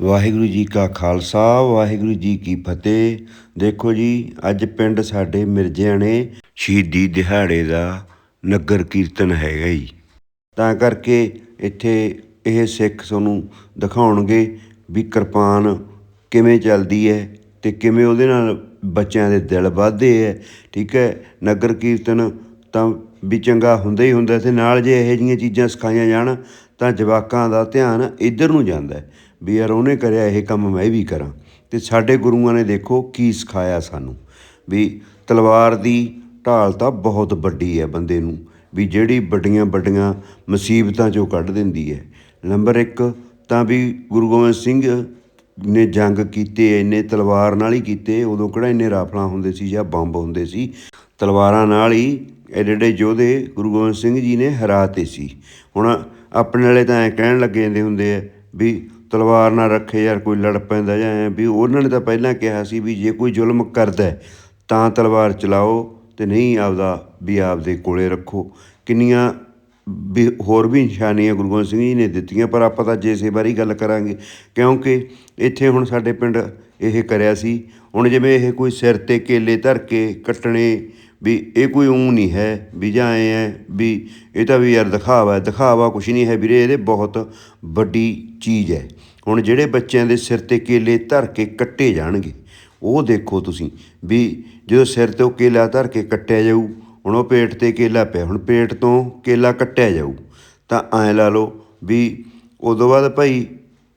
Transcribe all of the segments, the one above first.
ਵਾਹਿਗੁਰੂ ਜੀ ਕਾ ਖਾਲਸਾ, ਵਾਹਿਗੁਰੂ ਜੀ ਕੀ ਫਤਿਹ। ਦੇਖੋ ਜੀ, ਅੱਜ ਪਿੰਡ ਸਾਡੇ ਮਿਰਜ਼ਿਆਂ ਨੇ ਸ਼ਹੀਦੀ ਦਿਹਾੜੇ ਦਾ ਨਗਰ ਕੀਰਤਨ ਹੈਗਾ ਜੀ। ਤਾਂ ਕਰਕੇ ਇੱਥੇ ਇਹ ਸਿੱਖ ਤੁਹਾਨੂੰ ਦਿਖਾਉਣਗੇ ਵੀ ਕਿਰਪਾਨ ਕਿਵੇਂ ਚੱਲਦੀ ਹੈ ਤੇ ਕਿਵੇਂ ਉਹਦੇ ਨਾਲ ਬੱਚਿਆਂ ਦੇ ਦਿਲ ਵੱਧਦੇ ਹੈ, ਠੀਕ ਹੈ। ਨਗਰ ਕੀਰਤਨ ਤਾਂ ਵੀ ਚੰਗਾ ਹੁੰਦਾ ਹੀ ਹੁੰਦਾ ਤੇ ਨਾਲ ਜੇ ਇਹੋ ਜਿਹੀਆਂ ਚੀਜ਼ਾਂ ਸਿਖਾਈਆਂ ਜਾਣ ਤਾਂ ਜਵਾਕਾਂ ਦਾ ਧਿਆਨ ਇੱਧਰ ਨੂੰ ਜਾਂਦਾ ਹੈ। ਵੀ ਯਾਰ ਉਹਨੇ ਕਰਿਆ ਇਹ ਕੰਮ ਮੈਂ ਵੀ ਕਰਾਂ। ਤੇ ਸਾਡੇ ਗੁਰੂਆਂ ਨੇ ਦੇਖੋ ਕੀ ਸਿਖਾਇਆ ਸਾਨੂੰ। ਵੀ ਤਲਵਾਰ ਦੀ ਢਾਲ ਤਾਂ ਬਹੁਤ ਵੱਡੀ ਹੈ ਬੰਦੇ ਨੂੰ। ਵੀ ਜਿਹੜੀ ਵੱਡੀਆਂ ਵੱਡੀਆਂ ਮੁਸੀਬਤਾਂ ਚੋਂ ਕੱਢ ਦਿੰਦੀ ਹੈ। ਨੰਬਰ 1 ਤਾਂ ਵੀ ਗੁਰੂ ਗੋਬਿੰਦ ਸਿੰਘ ਨੇ ਜੰਗ ਕੀਤੇ, ਇੰਨੇ ਤਲਵਾਰ ਨਾਲ ਹੀ ਕੀਤੇ, ਉਦੋਂ ਕਿਹੜਾ ਇੰਨੇ ਰਾਫਲਾਂ ਹੁੰਦੇ ਸੀ ਜਾਂ ਬੰਬ ਹੁੰਦੇ ਸੀ। ਤਲਵਾਰਾਂ ਨਾਲ ਹੀ ਐਡੇ ਐਡੇ ਯੋਧੇ ਗੁਰੂ ਗੋਬਿੰਦ ਸਿੰਘ ਜੀ ਨੇ ਹਰਾਤੇ ਸੀ। ਹੁਣ ਆਪਣੇ ਵਾਲੇ ਤਾਂ ਐ ਕਹਿਣ ਲੱਗੇ ਜਾਂਦੇ ਹੁੰਦੇ ਆ ਵੀ ਤਲਵਾਰ ਨਾ ਰੱਖੇ ਯਾਰ, ਕੋਈ ਲੜ ਪੈਂਦਾ ਜਾਂ ਐਂ ਵੀ ਉਹਨਾਂ ਨੇ ਤਾਂ ਪਹਿਲਾਂ ਕਿਹਾ ਸੀ ਵੀ ਜੇ ਕੋਈ ਜ਼ੁਲਮ ਕਰਦਾ ਤਾਂ ਤਲਵਾਰ ਚਲਾਓ ਤੇ ਨਹੀਂ ਆਪਦਾ ਵੀ ਆਪਦੇ ਕੋਲੇ ਰੱਖੋ। ਕਿੰਨੀਆਂ ਵੀ ਹੋਰ ਵੀ ਨਿਸ਼ਾਨੀਆਂ ਗੁਰੂ ਗੋਬਿੰਦ ਸਿੰਘ ਜੀ ਨੇ ਦਿੱਤੀਆਂ, ਪਰ ਆਪਾਂ ਤਾਂ ਜੇ ਬਾਰੇ ਗੱਲ ਕਰਾਂਗੇ। ਕਿਉਂਕਿ ਇੱਥੇ ਹੁਣ ਸਾਡੇ ਪਿੰਡ ਇਹ ਕਰਿਆ ਸੀ, ਹੁਣ ਜਿਵੇਂ ਇਹ ਕੋਈ ਸਿਰ ਤੇ ਕੇਲੇ ਧਰ ਕੇ ਕੱਟਣੇ ਵੀ ਇਹ ਕੋਈ ਊਂ ਨਹੀਂ ਹੈ ਵੀ ਜਾਂ ਐਂ ਹੈ ਵੀ ਇਹ ਤਾਂ ਵੀ ਯਾਰ ਦਿਖਾਵਾ ਦਿਖਾਵਾ ਕੁਛ ਨਹੀਂ ਹੈ ਵੀਰੇ, ਇਹਦੇ ਬਹੁਤ ਵੱਡੀ ਚੀਜ਼ ਹੈ। ਹੁਣ ਜਿਹੜੇ ਬੱਚਿਆਂ ਦੇ ਸਿਰ ਤੇ ਕੇਲੇ ਧਰ ਕੇ ਕੱਟੇ ਜਾਣਗੇ, ਉਹ ਦੇਖੋ ਤੁਸੀਂ ਵੀ ਜਦੋਂ ਸਿਰ ਤੇ ਉਹ ਕੇਲਾ ਧਰ ਕੇ ਕੱਟਿਆ ਜਾਊ, ਹੁਣ ਉਹ ਪੇਟ ਤੇ ਕੇਲਾ ਪਿਆ, ਹੁਣ ਪੇਟ ਤੋਂ ਕੇਲਾ ਕੱਟਿਆ ਜਾਊ, ਤਾਂ ਐਂ ਲਾ ਲਓ ਵੀ ਉਦੋਂ ਬਾਅਦ ਭਾਈ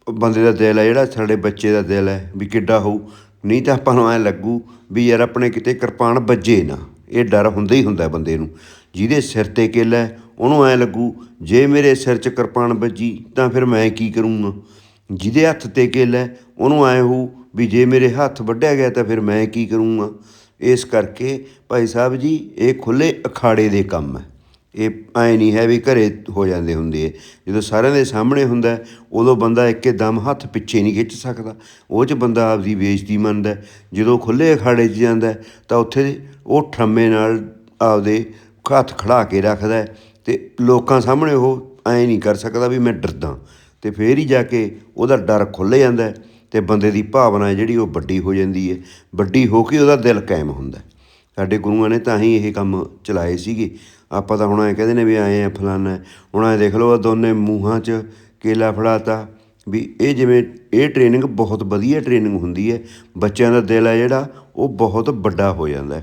ਬੰਦੇ ਦਾ ਦਿਲ ਹੈ, ਜਿਹੜਾ ਸਾਡੇ ਬੱਚੇ ਦਾ ਦਿਲ ਹੈ ਵੀ ਕਿੱਡਾ ਹੋਊ, ਨਹੀਂ ਤਾਂ ਆਪਾਂ ਨੂੰ ਐਂ ਲੱਗੂ ਵੀ ਯਾਰ ਆਪਣੇ ਕਿਤੇ ਕਿਰਪਾਨ ਵੱਜੇ ਨਾ। ਇਹ ਡਰ ਹੁੰਦਾ ਹੀ ਹੁੰਦਾ ਬੰਦੇ ਨੂੰ। ਜਿਹਦੇ ਸਿਰ ਤੇ ਕੇਲਾ ਉਹਨੂੰ ਐਂ ਲੱਗੂ ਜੇ ਮੇਰੇ ਸਿਰ 'ਚ ਕਿਰਪਾਨ ਵੱਜੀ ਤਾਂ ਫਿਰ ਮੈਂ ਕੀ ਕਰੂੰਗਾ? ਜਿਹਦੇ ਹੱਥ ਤੇ ਕੇਲਾ ਹੈ, ਉਹਨੂੰ ਐਂ ਹੋਊ ਵੀ ਜੇ ਮੇਰੇ ਹੱਥ ਵੱਢਿਆ ਗਿਆ ਤਾਂ ਫਿਰ ਮੈਂ ਕੀ ਕਰੂੰਗਾ? ਇਸ ਕਰਕੇ ਭਾਈ ਸਾਹਿਬ ਜੀ ਇਹ ਖੁੱਲੇ ਅਖਾੜੇ ਦੇ ਕੰਮ ਹੈ। ਇਹ ਐ ਨਹੀਂ ਹੈ ਵੀ ਘਰੇ ਹੋ ਜਾਂਦੇ ਹੁੰਦੇ ਹੈ ਜਦੋਂ ਸਾਰਿਆਂ ਦੇ ਸਾਹਮਣੇ ਹੁੰਦਾ, ਉਦੋਂ ਬੰਦਾ ਇੱਕੇ ਦਮ ਹੱਥ ਪਿੱਛੇ ਨਹੀਂ ਖਿੱਚ ਸਕਦਾ। ਉਹ 'ਚ ਬੰਦਾ ਆਪਦੀ ਬੇਇੱਜ਼ਤੀ ਮੰਨਦਾ ਜਦੋਂ ਖੁੱਲੇ ਅਖਾੜੇ 'ਚ ਜਾਂਦਾ ਤਾਂ ਉੱਥੇ ਉਹ ਠਰਮੇ ਨਾਲ ਆਪਦੇ ਹੱਥ ਖੜਾ ਕੇ ਰੱਖਦਾ ਹੈ ਤੇ ਲੋਕਾਂ ਸਾਹਮਣੇ ਉਹ ਐ ਨਹੀਂ ਕਰ ਸਕਦਾ ਵੀ ਮੈਂ ਡਰਦਾ। ਤੇ ਫੇਰ ਹੀ ਜਾ ਕੇ ਉਹਦਾ ਡਰ ਖੁੱਲ੍ਹ ਜਾਂਦਾ ਹੈ ਤੇ ਬੰਦੇ ਦੀ ਭਾਵਨਾ ਜਿਹੜੀ ਉਹ ਵੱਡੀ ਹੋ ਜਾਂਦੀ ਹੈ। ਵੱਡੀ ਹੋ ਕੇ ਉਹਦਾ ਦਿਲ ਕਾਇਮ ਹੁੰਦਾ ਸਾਡੇ ਗੁਰੂਆਂ ਨੇ ਤਾਂ ਹੀ ਇਹ ਕੰਮ ਚਲਾਏ ਸੀਗੇ। ਆਪਾਂ ਤਾਂ ਹੁਣ ਐ ਕਹਿੰਦੇ ਨੇ ਵੀ ਆਏ ਆ ਫਲਾਨਾ ਹੁਣ ਐ ਦੇਖ ਲਓ ਆਹ ਦੋਨੇ ਮੂੰਹਾਂ 'ਚ ਕੇਲਾ ਫੜਾਤਾ ਵੀ ਇਹ ਜਿਵੇਂ, ਇਹ ਟ੍ਰੇਨਿੰਗ ਬਹੁਤ ਵਧੀਆ ਟ੍ਰੇਨਿੰਗ ਹੁੰਦੀ ਹੈ ਬੱਚਿਆਂ ਦਾ ਦਿਲ ਹੈ ਜਿਹੜਾ, ਉਹ ਬਹੁਤ ਵੱਡਾ ਹੋ ਜਾਂਦਾ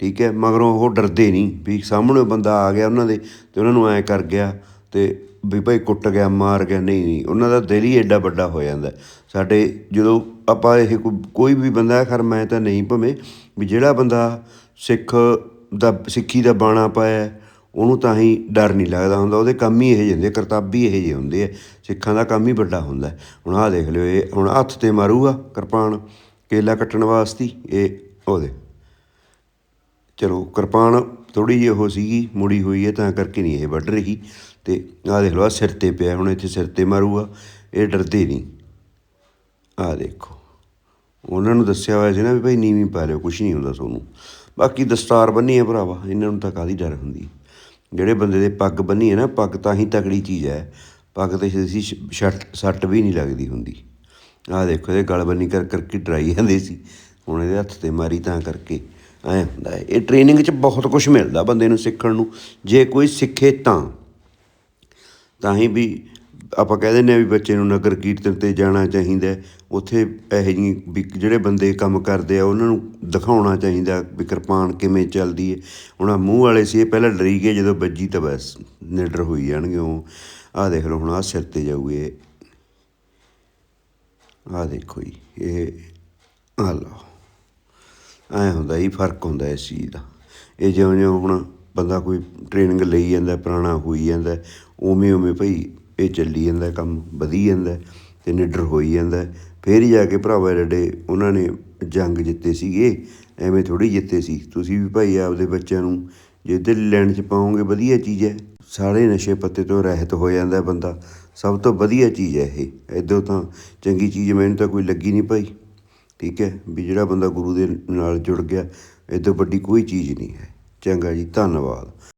ਠੀਕ ਹੈ ਮਗਰੋਂ ਉਹ ਡਰਦੇ ਨਹੀਂ ਵੀ ਸਾਹਮਣੇ ਬੰਦਾ ਆ ਗਿਆ ਉਹਨਾਂ ਦੇ ਤੇ ਉਹਨਾਂ ਨੂੰ ਐ ਕਰ ਗਿਆ ਤੇ ਵੀ ਭਾਈ ਕੁੱਟ ਗਿਆ, ਮਾਰ ਗਿਆ, ਨਹੀਂ ਨਹੀਂ, ਉਹਨਾਂ ਦਾ ਦਿਲ ਹੀ ਐਡਾ ਵੱਡਾ ਹੋ ਜਾਂਦਾ ਸਾਡੇ ਜਦੋਂ ਆਪਾਂ ਇਹ ਕੋਈ ਕੋਈ ਵੀ ਬੰਦਾ ਖਰ ਮੈਂ ਤਾਂ ਨਹੀਂ ਭਵੇਂ, ਵੀ ਜਿਹੜਾ ਬੰਦਾ ਸਿੱਖ ਦਾ, ਸਿੱਖੀ ਦਾ ਬਾਣਾ ਪਾਇਆ ਉਹਨੂੰ ਤਾਂ ਹੀ ਡਰ ਨਹੀਂ ਲੱਗਦਾ ਹੁੰਦਾ। ਉਹਦੇ ਕੰਮ ਹੀ ਇਹੋ ਜਿਹੇ ਹੁੰਦੇ ਕਰਤੱਵ ਹੀ ਇਹ ਜਿਹੇ ਹੁੰਦੇ ਆ। ਸਿੱਖਾਂ ਦਾ ਕੰਮ ਹੀ ਵੱਡਾ ਹੁੰਦਾ ਹੁਣ ਆਹ ਦੇਖ ਲਿਓ, ਇਹ ਹੁਣ ਹੱਥ ਤੇ ਮਾਰੂਗਾ ਕਿਰਪਾਨ, ਕੇਲਾ ਕੱਟਣ ਵਾਸਤੇ ਇਹ ਉਹਦੇ। ਚਲੋ, ਕਿਰਪਾਨ ਥੋੜੀ ਜਿਹੀ ਉਹ ਸੀਗੀ, ਮੁੜੀ ਹੋਈ ਹੈ, ਤਾਂ ਕਰਕੇ ਨਹੀਂ ਇਹ ਵੱਢ ਰਹੀ। ਤੇ ਆਹ ਦੇਖ ਲਓ, ਆਹ ਸਿਰ ਤੇ ਪਿਆ, ਹੁਣ ਇੱਥੇ ਸਿਰ ਤੇ ਮਾਰੂਗਾ, ਇਹ ਡਰਦੇ ਨਹੀਂ। ਆਹ ਦੇਖੋ। ਉਹਨਾਂ ਨੂੰ ਦੱਸਿਆ ਹੋਇਆ ਸੀ ਨਾ ਵੀ ਭਾਈ ਨੀਵੀਂ ਪਾ ਲਿਓ, ਕੁਛ ਨਹੀਂ ਹੁੰਦਾ ਤੁਹਾਨੂੰ ਬਾਕੀ ਦਸਤਾਰ ਬੰਨੀ ਹੈ ਭਰਾਵਾ, ਇਹਨਾਂ ਨੂੰ ਤਾਂ ਕਾਦੀ ਡਰ ਹੁੰਦੀ। ਜਿਹੜੇ ਬੰਦੇ ਦੇ ਪੱਗ ਬੰਨੀ ਹੈ ਨਾ, ਪੱਗ ਤਾਂ ਹੀ ਤਕੜੀ ਚੀਜ਼ ਹੈ। ਪੱਗ ਤੇ ਸੀ ਸੱਟ ਵੀ ਨਹੀਂ ਲੱਗਦੀ ਹੁੰਦੀ। ਆਹ ਦੇਖੋ, ਇਹ ਗਲ ਬੰਨੀ ਕਰ ਕਰਕੇ ਡਰਾਈ ਜਾਂਦੇ ਸੀ। ਹੁਣ ਇਹਦੇ ਹੱਥ ਤੇ ਮਾਰੀ ਤਾਂ ਕਰਕੇ ਐ ਹੁੰਦਾ ਹੈ। ਇਹ ਟ੍ਰੇਨਿੰਗ 'ਚ ਬਹੁਤ ਕੁਝ ਮਿਲਦਾ ਬੰਦੇ ਨੂੰ ਸਿੱਖਣ ਨੂੰ। ਜੇ ਕੋਈ ਸਿੱਖੇ ਤਾਂ ਤਾਂ ਹੀ ਵੀ ਆਪਾਂ ਕਹਿ ਦਿੰਦੇ ਹਾਂ ਵੀ ਬੱਚੇ ਨੂੰ ਨਗਰ ਕੀਰਤਨ ਤੇ ਜਾਣਾ ਚਾਹੀਦਾ ਉੱਥੇ ਇਹੋ ਜਿਹੀ ਵੀ ਜਿਹੜੇ ਬੰਦੇ ਕੰਮ ਕਰਦੇ ਆ, ਉਹਨਾਂ ਨੂੰ ਦਿਖਾਉਣਾ ਚਾਹੀਦਾ ਵੀ ਕਿਰਪਾਨ ਕਿਵੇਂ ਚੱਲਦੀ ਹੈ। ਹੁਣ ਆਹ ਮੂੰਹ ਵਾਲੇ ਸੀ, ਇਹ ਪਹਿਲਾਂ ਡਰੀ ਗਏ, ਜਦੋਂ ਵੱਜੀ ਤਾਂ ਬਸ ਨਿਡਰ ਹੋਈ ਜਾਣਗੇ ਉਹ। ਆਹ ਦੇਖ ਲਓ ਹੁਣ ਆਹ ਸਿਰ ਤੇ ਜਾਊਗੇ ਆਹ ਦੇਖੋ ਜੀ, ਇਹ ਆਹ ਲਓ। ਐ ਹੁੰਦਾ ਹੀ ਫ਼ਰਕ ਹੁੰਦਾ ਇਸ ਚੀਜ਼ ਦਾ। ਇਹ ਜਿਉਂ ਜਿਉਂ ਹੁਣ ਬੰਦਾ ਕੋਈ ਟ੍ਰੇਨਿੰਗ ਲਈ ਜਾਂਦਾ, ਪੁਰਾਣਾ ਹੋਈ ਜਾਂਦਾ ਉਵੇਂ ਉਵੇਂ ਭਈ ਇਹ ਚੱਲੀ ਜਾਂਦਾ, ਕੰਮ ਵਧੀ ਜਾਂਦਾ ਅਤੇ ਨਿਡਰ ਹੋਈ ਜਾਂਦਾ। ਫਿਰ ਹੀ ਜਾ ਕੇ ਭਰਾਵਾ ਜਿਹੜੇ ਉਹਨਾਂ ਨੇ ਜੰਗ ਜਿੱਤੇ ਸੀਗੇ, ਐਵੇਂ ਥੋੜ੍ਹੀ ਜਿੱਤੇ ਸੀ। ਤੁਸੀਂ ਵੀ ਭਾਈ ਆਪਦੇ ਬੱਚਿਆਂ ਨੂੰ ਜੇ ਦਿਲ ਲੈਣ ਚ ਪਾਓਗੇ, ਵਧੀਆ ਚੀਜ਼ ਹੈ। ਸਾਰੇ ਨਸ਼ੇ ਪੱਤੇ ਤੋਂ ਰਹਿਤ ਹੋ ਜਾਂਦਾ ਬੰਦਾ। ਸਭ ਤੋਂ ਵਧੀਆ ਚੀਜ਼ ਹੈ ਇਹ। ਇਦੋਂ ਤਾਂ ਚੰਗੀ ਚੀਜ਼ ਮੈਨੂੰ ਤਾਂ ਕੋਈ ਲੱਗੀ ਨਹੀਂ ਭਾਈ। ਠੀਕ ਹੈ, ਵੀ ਜਿਹੜਾ ਬੰਦਾ ਗੁਰੂ ਦੇ ਨਾਲ ਜੁੜ ਗਿਆ ਇਹ ਤੋਂ ਵੱਡੀ ਕੋਈ ਚੀਜ਼ ਨਹੀਂ ਹੈ। ਚੰਗਾ ਜੀ, ਧੰਨਵਾਦ।